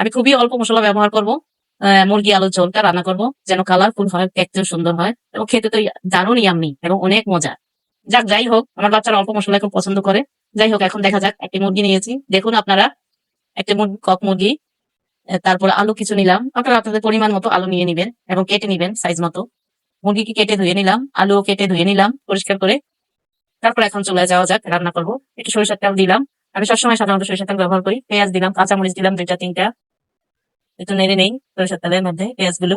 আমি খুবই অল্প মশলা ব্যবহার করব। মুরগি আলুর ঝোলটা রান্না করব। যেন কালারফুল হয় দেখতেও সুন্দর হয়। এবং খেতে তো দারুণ ইয়াম্মি এবং অনেক মজা যাক, যাই হোক, আমার বাচ্চারা অল্প মশলা খুব পছন্দ করে। যাই হোক, এখন দেখা যাক, একটি মুরগি নিয়েছি। দেখুন আপনারা, একটি মুরগি কক মুরগি। তারপর আলু কিছু নিলাম। আপনারা আপনাদের পরিমাণ মতো আলু নিয়ে নিবেন এবং কেটে নিবেন সাইজ মতো। মুরগিকে কেটে ধুয়ে নিলাম, আলুও কেটে ধুয়ে নিলাম পরিষ্কার করে। তারপর এখন চলে যাওয়া যাক, রান্না করব। একটু সরিষার তেল দিলাম। আমি সবসময় সাধারণত সরিষার তেল ব্যবহার করি। পেঁয়াজ দিলাম, কাঁচামরিচ দিলাম দুইটা, তিনটা। একটু নেড়ে নেই সরিষার তেলের মধ্যে পেঁয়াজগুলো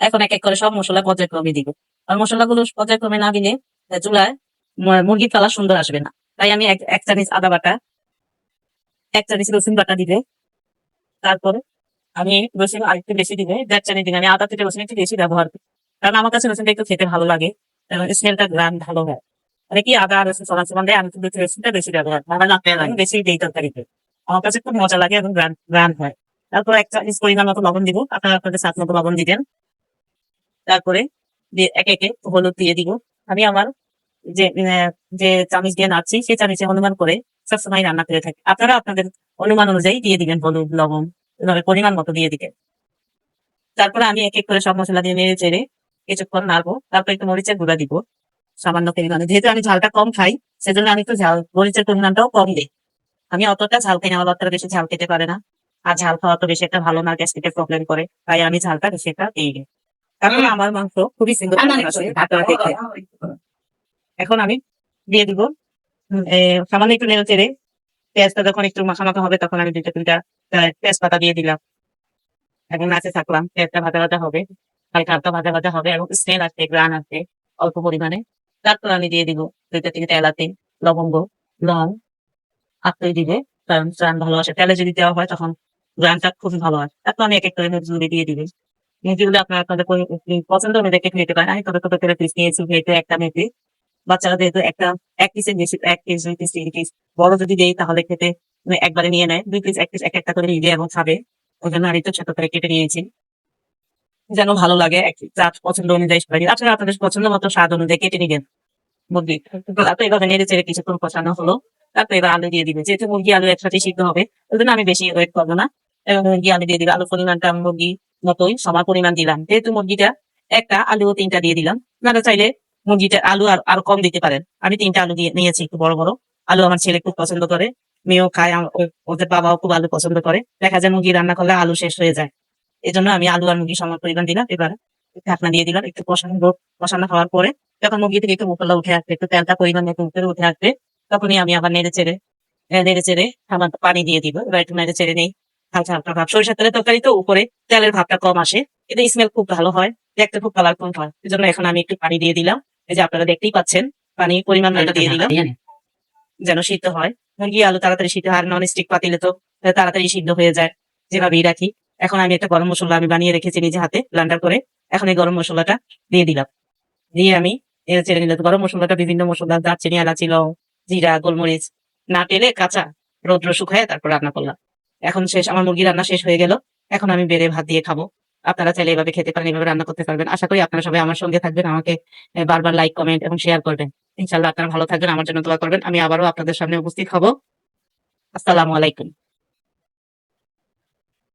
এখন এক এক করে সব মশলা পর্যায়ক্রমে দিব। আর মশলাগুলো পর্যায়ক্রমে না দিলে চুলায় মুরগির কালার সুন্দর আসবে না। তাই আমি এক চামচ আদা বাটা, এক চামচ রসুন বাটা দিবে তারপরে আমি রসুন আরেকটু বেশি দিবে দেড় চামচ দিবে আমি আদা থেকে রসুন একটু বেশি ব্যবহার করি। কারণ আমার কাছে রসুনটা একটু খেতে ভালো লাগে স্মেলটা গ্রান ভালো হয়। মানে কি আদা রসুন সমান সমান দেয়, আমি রসুনটা বেশি ব্যবহার। আমার লাগতে লাগে বেশি দিই তরকারিতে। আমার কাছে খুব মজা লাগে এবং গ্রান গ্রান হয়। তারপর এক চামচ পরিমাণ মতো লবণ দিব। আপনারা আপনাদের স্বাদ মতো লবণ দিবেন। তারপরে একে একে হলুদ দিয়ে দিব। আমি আমার যে যে চামচ দিয়ে নাচ্ছি সেই চামচে অনুমান করে সবসময় রান্না করে থাকি। আপনারা আপনাদের অনুমান অনুযায়ী দিয়ে দিবেন হলুদ, লবণ পরিমাণ মতো দিয়ে দিবেন। তারপরে আমি এক এক করে সব মশলা দিয়ে নেড়ে চেড়ে কিছুক্ষণ নাড়বো। তারপর একটু মরিচের গুঁড়া দিব সামান্য পরিমাণে। যেহেতু আমি ঝালটা কম খাই, সেজন্য আমি একটু ঝাল, মরিচের পরিমাণটাও কম দিই। আমি অতটা ঝাল খাই না, আমার অতটা বেশি ঝাল খেতে পারে না। আর ঝাল খাওয়া তো বেশি একটা ভালো না গ্যাস্ট্রিকের প্রবলেম করে। তাই আমি ঝালটা বেশি একটা দিই। তারপরে আমার মাংস খুবই সুন্দর এখন আমি দিয়ে দিব সামান্য একটু নেড়ে চেড়ে। পেঁয়াজটা যখন একটু মাখা মাখা হবে তখন আমি দুইটা তিনটা আহ, তেজপাতা দিয়ে দিলাম। এবং নাচে থাকলাম পেঁয়াজটা ভাজা ভাজা হবে। হালকা হালকা ভাজা ভাজা হবে এবং স্মেল আসবে গ্রান আসবে অল্প পরিমাণে। তারপর আমি দিয়ে দিব দুইটা তিনটা এলাচি লবঙ্গ লং। আত্মই দিবে কারণ গ্রান ভালো আসে। তেলে যদি দেওয়া হয় তখন গ্রানটা খুবই ভালো হয়। তারপর আমি এক এক করে মুরগি দিয়ে আপনারা আপনাদের পছন্দ কেটে নিতে পারেন। আমি করে পিস নিয়েছি ভেটে একটা মেপে বাচ্চারা যেহেতু একটা, এক এক পিস দুই পিস তিন পিস বড় যদি দেই তাহলে খেতে মানে একবারে নিয়ে নেয়। দুই পিস এক পিস এক একটা করে নিবে এবং খাবে। ওই জন্য আমি তো ছোট করে কেটে নিয়েছি। যেন ভালো লাগে পছন্দ অনুযায়ী সবাই আপনারা আপনাদের পছন্দ মতো স্বাদ অনুযায়ী কেটে নিবেন। মুরগি। তারপর এভাবে নেড়ে চেড়ে কিছুক্ষণ কষানো হলো। তারপর এবার আলু দিয়ে দিবে। যেহেতু মুরগি আলু একসাথে সিদ্ধ হবে ওই জন্য আমি বেশি ওয়েট করব না। মুরগি আলু দিয়ে দিবে আলু পরিমাণটা মুরগি মতোই সমান পরিমাণ দিলাম। যেহেতু মুরগিটা একটা আলু তিনটা দিয়ে দিলাম, আপনারা চাইলে মুরগিটা আলু আর, আরও কম দিতে পারেন। আমি তিনটা আলু দিয়ে নিয়েছি একটু বড় বড়। আলু আমার ছেলে খুব পছন্দ করে, মেয়েও খায়, আম- ওদের বাবাও খুব আলু পছন্দ করে। দেখা যায় মুরগি রান্না করলে আলু শেষ হয়ে যায়। এই জন্য আমি আলু আর মুরগি সমান পরিমাণ দিলাম। এবার ঢাকনা দিয়ে দিলাম, একটু কষানো কষানো হওয়ার পরে যখন মুরগি থেকে একটু মুখলা উঠে আসবে, একটু তেলটা পরিমাণ একটু উপরে উঠে আসবে, তখনই আমি আবার নেড়ে চেড়ে নেড়ে চেড়ে আমার পানি দিয়ে দিব। এবার একটু নেড়ে চেড়ে নেই। হালকা হালকা ভাব। সরিষার তেলের তরকারি তো উপরে তেলের ভাবটা কম আসে। এটা স্মেল খুব ভালো হয় দেখতে খুব কালারফুল হয়। এই জন্য এখন আমি একটু পানি দিয়ে দিলাম। এই যে আপনারা দেখতেই পাচ্ছেন পানি পরিমাণ মতো দিয়ে দিলাম। যেন সিদ্ধ হয়। মুরগি আলু তাড়াতাড়ি সিদ্ধ হয় আর নন স্টিক পাতিলে তো তাড়াতাড়ি সিদ্ধ হয়ে যায় যেভাবেই রাখি। এখন আমি একটা গরম মশলা আমি বানিয়ে রেখেছি নিজে হাতে ব্লান্ডার করে। এখন এই গরম মশলাটা দিয়ে দিলাম। দিয়ে আমি ছেড়ে নিলাম গরম মশলাটা বিভিন্ন মশলা দারচিনি এলাচি লং জিরা গোলমরিচ না পেলে কাঁচা রৌদ্র শুকায় তারপর রান্না করলাম। এখন শেষ, আমার মুরগি রান্না শেষ হয়ে গেল। এখন আমি বেড়ে ভাত দিয়ে খাব। আপনারা চাইলে এভাবে খেতে পারেন, এভাবে রান্না করতে পারবেন। আশা করি আপনারা সবাই আমার সঙ্গে থাকবেন, আমাকে বারবার লাইক কমেন্ট এবং শেয়ার করবেন। ইনশাল্লাহ আপনারা ভালো থাকবেন, আমার জন্য দোয়া করবেন। আমি আবারও আপনাদের সামনে উপস্থিত হব। আসসালামু আলাইকুম।